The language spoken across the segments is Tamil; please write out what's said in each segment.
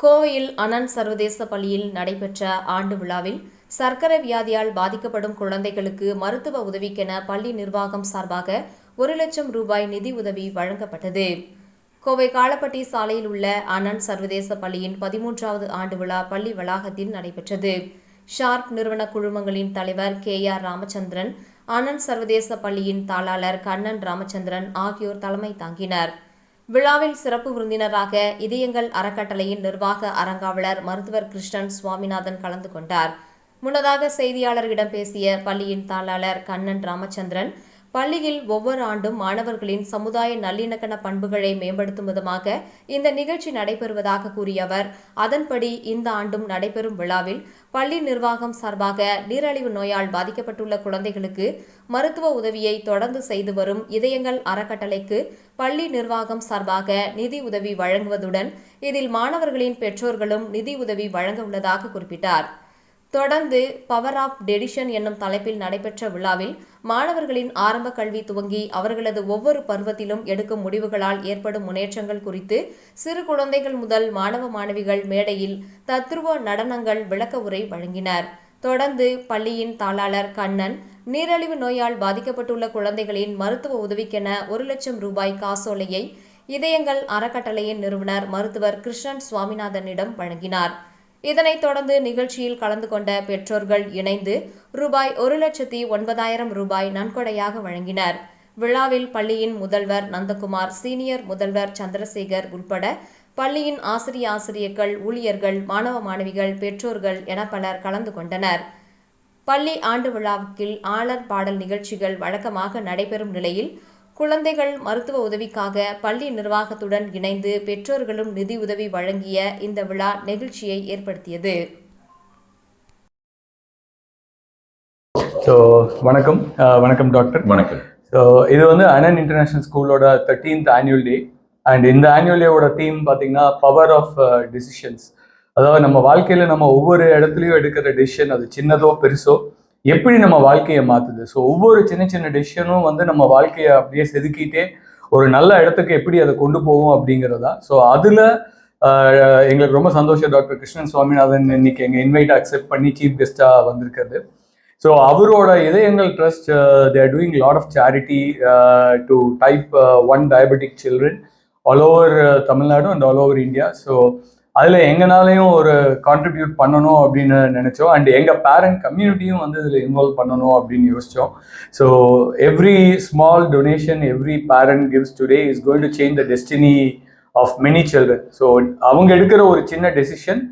கோவையில் அனந்த் சர்வதேச பள்ளியில் நடைபெற்ற ஆண்டு விழாவில் சர்க்கரை வியாதியால் பாதிக்கப்படும் குழந்தைகளுக்கு மருத்துவ உதவிக்கென பள்ளி நிர்வாகம் சார்பாக ஒரு லட்சம் ரூபாய் நிதி உதவி வழங்கப்பட்டது. கோவை காலப்பட்டி சாலையில் உள்ள அனந்த் சர்வதேச பள்ளியின் பதிமூன்றாவது ஆண்டு விழா பள்ளி வளாகத்தில் நடைபெற்றது. ஷார்ப் நிறுவன குழுமங்களின் தலைவர் கே ஆர் ராமச்சந்திரன் அனந்த் சர்வதேச பள்ளியின் தாளாளர் கண்ணன் ராமச்சந்திரன் ஆகியோர் தலைமை தாங்கினர். விழாவில் சிறப்பு விருந்தினராக இதயங்கள் அறக்கட்டளையின் நிர்வாக அரங்காவலர் மருத்துவர் கிருஷ்ணன் சுவாமிநாதன் கலந்து கொண்டார். முன்னதாக செய்தியாளர்களிடம் பேசிய பள்ளியின் தாளாளர் கண்ணன் ராமச்சந்திரன் பள்ளியில் ஒவ்வொரு ஆண்டும் மாணவர்களின் சமுதாய நல்லிணக்கண பண்புகளை மேம்படுத்தும் விதமாக இந்த நிகழ்ச்சி நடைபெறுவதாக கூறிய அவர் அதன்படி இந்த ஆண்டும் நடைபெறும் விழாவில் பள்ளி நிர்வாகம் சார்பாக நீரழிவு நோயால் பாதிக்கப்பட்டுள்ள குழந்தைகளுக்கு மருத்துவ உதவியை தொடர்ந்து செய்து வரும் இதயங்கள் அறக்கட்டளைக்கு பள்ளி நிர்வாகம் சார்பாக நிதி உதவி வழங்குவதுடன் இதில் மாணவர்களின் பெற்றோர்களும் நிதி உதவி வழங்க உள்ளதாக குறிப்பிட்டார். தொடர்ந்து பவர் ஆஃப் டெடிஷன் என்னும் தலைப்பில் நடைபெற்ற விழாவில் மாணவர்களின் ஆரம்ப கல்வி துவங்கி அவர்களது ஒவ்வொரு பருவத்திலும் எடுக்கும் முடிவுகளால் ஏற்படும் முன்னேற்றங்கள் குறித்து சிறு குழந்தைகள் முதல் மாணவ மாணவிகள் மேடையில் தத்ருவ நடனங்கள் விளக்க உரை வழங்கினர். தொடர்ந்து பள்ளியின் தாளாளர் கண்ணன் நீரழிவு நோயால் பாதிக்கப்பட்டுள்ள குழந்தைகளின் மருத்துவ உதவிக்கென ஒரு லட்சம் ரூபாய் காசோலையை இதயங்கள் அறக்கட்டளையின் நிறுவனர் மருத்துவர் கிருஷ்ணன் சுவாமிநாதனிடம் வழங்கினார். இதனைத் தொடர்ந்து நிகழ்ச்சியில் கலந்து கொண்ட பெற்றோர்கள் இணைந்து ரூபாய் ஒரு லட்சத்தி ஒன்பதாயிரம் ரூபாய் நன்கொடையாக வழங்கினர். விழாவில் பள்ளியின் முதல்வர் நந்தகுமார் சீனியர் முதல்வர் சந்திரசேகர் உட்பட பள்ளியின் ஆசிரிய ஆசிரியர்கள் ஊழியர்கள் மாணவ மாணவிகள் பெற்றோர்கள் என பலர் கலந்து கொண்டனர். பள்ளி ஆண்டு விழாவுக்கு ஆளர் பாடல் நிகழ்ச்சிகள் வழக்கமாக நடைபெறும் நிலையில் குழந்தைகள் மருத்துவ உதவிக்காக பள்ளி நிர்வாகத்துடன் இணைந்து பெற்றோர்களும் நிதி உதவி வழங்கிய இந்த விழா நெகிழ்ச்சியை ஏற்படுத்தியது. ஸோ வணக்கம். வணக்கம் டாக்டர். வணக்கம். ஸோ இது வந்து அனன் இன்டர்நேஷ்னல் ஸ்கூலோட தேர்ட்டீன்த் ஆனுவல் டே அண்ட் இந்த ஆனுவல் டேவோட தீம் பார்த்தீங்கன்னா பவர் ஆஃப் டிசிஷன்ஸ் அதாவது நம்ம வாழ்க்கையில் நம்ம ஒவ்வொரு இடத்துலையும் எடுக்கிற டெசிஷன் அது சின்னதோ பெருசோ எப்படி நம்ம வாழ்க்கையை மாற்றுது ஸோ ஒவ்வொரு சின்ன சின்ன டிசிஷனும் வந்து நம்ம வாழ்க்கையை அப்படியே செதுக்கிட்டே ஒரு நல்ல இடத்துக்கு எப்படி அதை கொண்டு போகும் அப்படிங்கிறதா? ஸோ அதில் எங்களுக்கு ரொம்ப சந்தோஷம் டாக்டர் கிருஷ்ணன் சுவாமிநாதன் இன்னைக்கு எங்கள் இன்வைட் அக்செப்ட் பண்ணி சீஃப் கெஸ்ட்டாக வந்திருக்கிறது. ஸோ அவரோட இதயங்கள் trust they're doing lot of charity to type one diabetic children all over Tamil Nadu and all over India so அதில் எங்கனாலையும் ஒரு கான்ட்ரிபியூட் பண்ணணும் அப்படின்னு நினச்சோம். அண்ட் எங்கள் பேரண்ட் கம்யூனிட்டியும் வந்து இதில் இன்வால்வ் பண்ணணும் அப்படின்னு யோசித்தோம் so every small donation every parent gives today is going to change the destiny of many children so அவங்க எடுக்கிற ஒரு சின்ன டெசிஷன்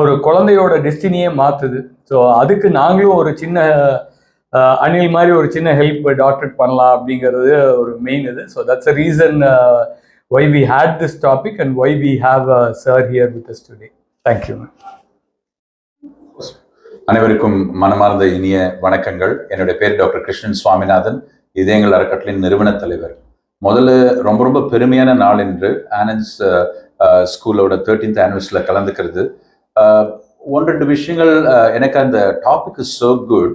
ஒரு குழந்தையோட டெஸ்டினியே மாற்றுது ஸோ அதுக்கு நாங்களும் ஒரு சின்ன அணில் மாதிரி ஒரு சின்ன ஹெல்ப் டாக்டர் பண்ணலாம் அப்படிங்கிறது ஒரு மெயின் இது. So that's a reason why we had this topic and have we sir sir here with today. Thank you. அனைவருக்கும் மனமார்ந்த இனிய வணக்கங்கள். என்னுடைய பேர் டாக்டர் கிருஷ்ணன் சுவாமிநாதன். இதயங்கள் அறக்கட்டளையின் நிறுவன தலைவர். முதல்ல ரொம்ப ரொம்ப பெருமையான நாள் என்று ஆனன்ஸ் ஸ்கூலோட தேர்ட்டீன்த் ஆனிவர்சரியில் கலந்துக்கிறது. அஹ், ஒன்று ரெண்டு விஷயங்கள் எனக்கு அந்த டாபிக் இஸ் so குட்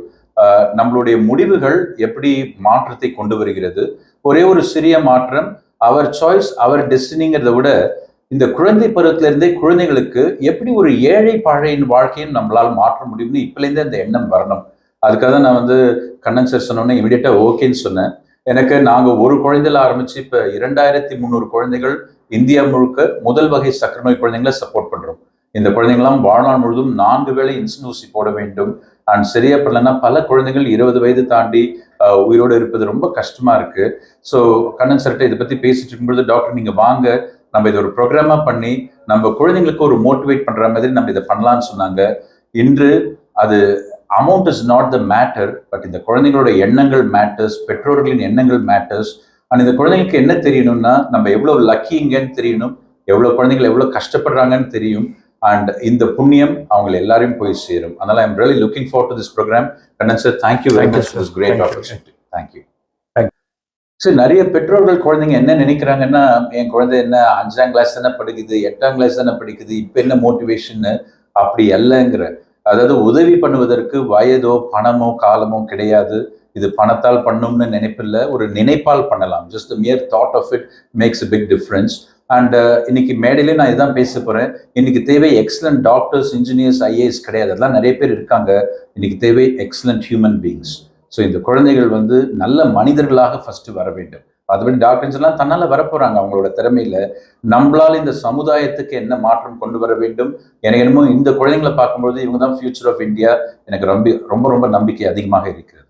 நம்மளுடைய முடிவுகள் எப்படி மாற்றத்தை கொண்டு வருகிறது? ஒரே ஒரு சிறிய மாற்றம் அவர் சாய்ஸ் அவர் டெஸ்டினிங்கிறத விட இந்த குழந்தை பருவத்திலிருந்தே குழந்தைகளுக்கு எப்படி ஒரு ஏழை பாழையின் வாழ்க்கையும் நம்மளால் மாற்ற முடியும்னு இப்பலேருந்தே அந்த எண்ணம் வரணும். அதுக்காக தான் நான் வந்து கண்ணன் சார் சொன்னோன்னே இமீடியட்டாக ஓகேன்னு சொன்னேன். எனக்கு நாங்கள் ஒரு குழந்தையில ஆரம்பித்து இப்போ இரண்டாயிரத்தி முந்நூறு குழந்தைகள் இந்தியா முழுக்க முதல் வகை சக்கர நோய் குழந்தைங்களை சப்போர்ட் பண்ணுறோம் இந்த குழந்தைங்களாம் வாழ்நாள் முழுதும் நான்கு வேளை இன்சுலின் ஊசி போட வேண்டும். அண்ட் சரியா பண்ணலன்னா பல குழந்தைகள் இருபது வயது தாண்டி உயிரோடு இருப்பது ரொம்ப கஷ்டமா இருக்கு. ஸோ கண்ணன் சார்கிட்ட இதை பத்தி பேசிட்டு இருக்கும்பொழுது டாக்டர் நீங்க வாங்க. நம்ம இதை ஒரு ப்ரோக்ராமா பண்ணி நம்ம குழந்தைங்களுக்கு ஒரு மோட்டிவேட் பண்ற மாதிரி நம்ம இதை பண்ணலாம்னு சொன்னாங்க. இன்று அது amount is not the matter but இந்த குழந்தைங்களோட எண்ணங்கள் மேட்டர்ஸ் பெற்றோர்களின் எண்ணங்கள் மேட்டர்ஸ் அண்ட் இந்த குழந்தைங்களுக்கு என்ன தெரியணும்னா நம்ம எவ்வளவு லக்கிங்கன்னு தெரியணும். எவ்வளவு குழந்தைகள் எவ்வளவு கஷ்டப்படுறாங்கன்னு தெரியும். அண்ட் இந்த புண்ணியம் அவங்க எல்லாரையும் போய் சேரும். அதனால I'm really looking for to this program Kannan sir thank you very Thank you, much. This great Thank you. Opportunity thank you சரி நிறைய பெற்றோர்கள் குழந்தைங்க என்ன நினைக்கிறாங்கன்னா என் குழந்தை என்ன அஞ்சாம் கிளாஸ் தானே படிக்குது எட்டாம் கிளாஸ் தானே படிக்குது இப்போ என்ன மோட்டிவேஷன் அப்படி அல்லங்கிற. அதாவது உதவி பண்ணுவதற்கு வயதோ பணமோ காலமோ கிடையாது. இது பணத்தால் பண்ணும்னு நினைப்பில்ல ஒரு நினைப்பால் பண்ணலாம். Just mere thought of it makes a big difference and uh, இன்னைக்கு மேடையிலே நான் இதுதான் பேச போகிறேன் இன்னைக்கு தேவை எக்ஸலண்ட் டாக்டர்ஸ் இன்ஜினியர்ஸ் ஐஏஎஸ் கிடையாது. அதெல்லாம் நிறைய பேர் இருக்காங்க. இன்னைக்கு தேவை எக்ஸலண்ட் ஹியூமன் பீயிங்ஸ் ஸோ இந்த குழந்தைகள் வந்து நல்ல மனிதர்களாக ஃபஸ்ட்டு வர வேண்டும். அதுபடி டாக்டர்ஸ் எல்லாம் தன்னால் வரப்போகிறாங்க அவங்களோட திறமையில். நம்மளால் இந்த சமுதாயத்துக்கு என்ன மாற்றம் கொண்டு வர வேண்டும்? எனக்கு என்னமோ இந்த குழந்தைங்களை பார்க்கும்போது இவங்க தான் ஃபியூச்சர் ஆஃப் இந்தியா எனக்கு ரொம்ப ரொம்ப ரொம்ப நம்பிக்கை அதிகமாக இருக்கிறது.